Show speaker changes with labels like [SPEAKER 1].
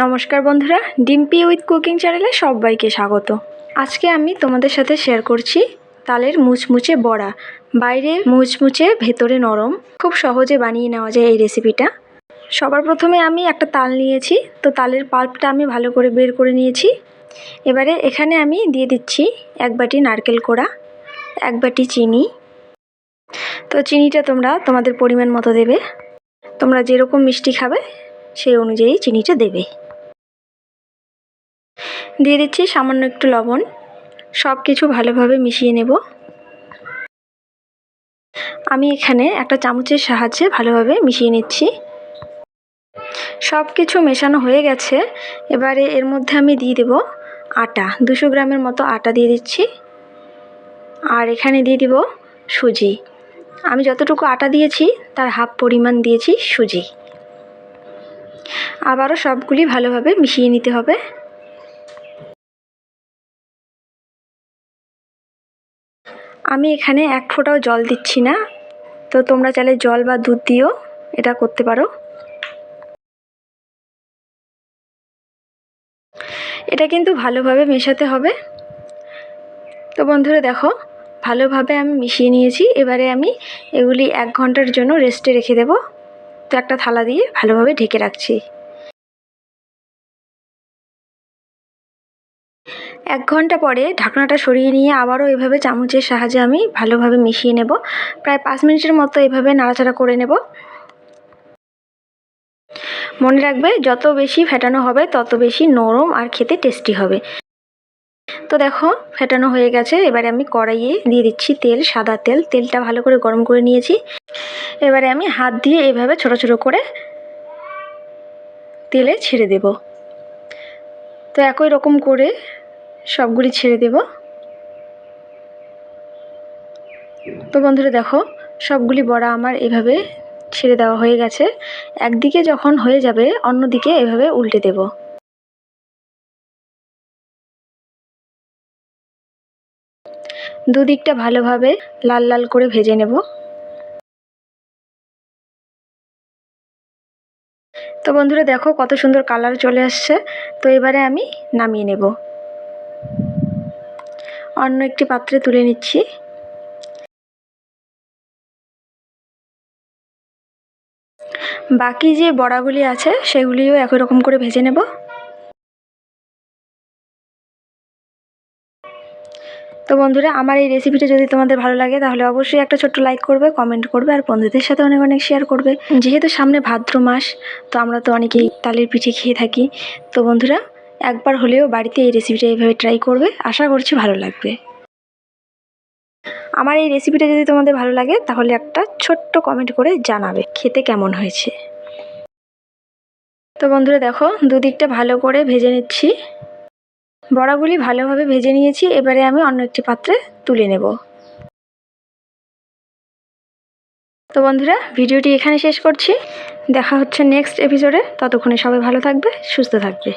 [SPEAKER 1] নমস্কার বন্ধুরা, Dimpy with cooking চ্যানেলে সবাইকে স্বাগত। আজকে আমি তোমাদের সাথে শেয়ার করছি তালের মুচমুচে বড়া বাইরে মুচমুচে, ভেতরে নরম, খুব সহজে বানিয়ে নেওয়া যায় এই রেসিপিটা। সবার প্রথমে আমি একটা তাল নিয়েছি, তো তালের পাল্পটা আমি ভালো করে বের করে নিয়েছি। এবারে এখানে আমি দিয়ে দিচ্ছি এক বাটি নারকেল কোড়া, এক বাটি চিনি। তো চিনিটা তোমরা তোমাদের পরিমাণ মতো দেবে। তোমরা যেরকম মিষ্টি খাবে সেই অনুযায়ী চিনিটা দেবে। দিয়ে দিচ্ছি সামান্য একটু লবণ। সব কিছু ভালোভাবে মিশিয়ে নেব। আমি এখানে একটা চামচের সাহায্যে ভালোভাবে মিশিয়ে নিচ্ছি। সব কিছু মেশানো হয়ে গেছে। এবারে এর মধ্যে আমি দিয়ে দেব আটা। দুশো গ্রামের মতো আটা দিয়ে দিচ্ছি। আর এখানে দিয়ে দিব সুজি। আমি যতটুকু আটা দিয়েছি, তার হাফ পরিমাণ দিয়েছি সুজি। আবারও সবগুলি ভালোভাবে মিশিয়ে নিতে হবে। আমি এখানে এক ফোঁটাও জল দিচ্ছি না। তো তোমরা চাইলে জল বা দুধ দিয়েও এটা করতে পারো। এটা কিন্তু ভালোভাবে মেশাতে হবে। তো বন্ধুরা দেখো, ভালোভাবে আমি মিশিয়ে নিয়েছি। এবারে আমি এগুলি এক ঘণ্টার জন্য রেস্টে রেখে দেব। তো একটা থালা দিয়ে ভালোভাবে ঢেকে রাখছি। এক ঘণ্টা পরে ঢাকনাটা সরিয়ে নিয়ে আবারও এভাবে চামচের সাহায্যে আমি ভালোভাবে মিশিয়ে নেব। প্রায় পাঁচ মিনিটের মতো এভাবে নাড়াচাড়া করে নেব। মনে রাখবে, যত বেশি ফেটানো হবে, তত বেশি নরম আর খেতে টেস্টি হবে। তো দেখো, ফেটানো হয়ে গেছে। এবারে আমি কড়াইয়ে দিয়ে দিচ্ছি তেল, সাদা তেল। তেলটা ভালো করে গরম করে নিয়েছি। এবারে আমি হাত দিয়ে এভাবে ছোট ছোট করে তেলে ছেড়ে দেব। তো একই রকম করে সবগুলি ছেড়ে দেব। তো বন্ধুরা দেখো, সবগুলি বড়া আমার এভাবে ছেড়ে দেওয়া হয়ে গেছে। একদিকে যখন হয়ে যাবে, অন্যদিকে এভাবে উল্টে দেব। দুদিকটা ভালোভাবে লাল লাল করে ভেজে নেব। তো বন্ধুরা দেখো কত সুন্দর কালার চলে আসছে। তো এবারে আমি নামিয়ে নেব। অন্য একটি পাত্রে তুলে নিচ্ছি। বাকি যে বড়াগুলি আছে, সেগুলিও একই রকম করে ভেজে নেব। তো বন্ধুরা, আমার এই রেসিপিটা যদি তোমাদের ভালো লাগে, তাহলে অবশ্যই একটা ছোট্ট লাইক করবে কমেন্ট করবে, আর বন্ধুদের সাথে অনেক অনেক শেয়ার করবে। যেহেতু সামনে ভাদ্র মাস, তো আমরা তো অনেকেই তালের পিঠে খেয়ে থাকি। তো বন্ধুরা একবার হলেও বাড়িতে এই রেসিপিটা এইভাবে ট্রাই করবে, আশা করছি ভালো লাগবে। আমার এই রেসিপিটা যদি তোমাদের ভালো লাগে, তাহলে একটা ছোট্ট কমেন্ট করে জানাবে, খেতে কেমন হয়েছে। তো বন্ধুরা দেখো, দুদিকটা ভালো করে ভেজে নিচ্ছি। বড়াগুলি ভালোভাবে ভেজে নিয়েছি, এবারে আমি অন্য একটি পাত্রে তুলে নেব। তো বন্ধুরা, ভিডিওটি এখানে শেষ করছি। দেখা হচ্ছে নেক্সট এপিসোডে ততক্ষণে সবাই ভালো থাকবে, সুস্থ থাকবে।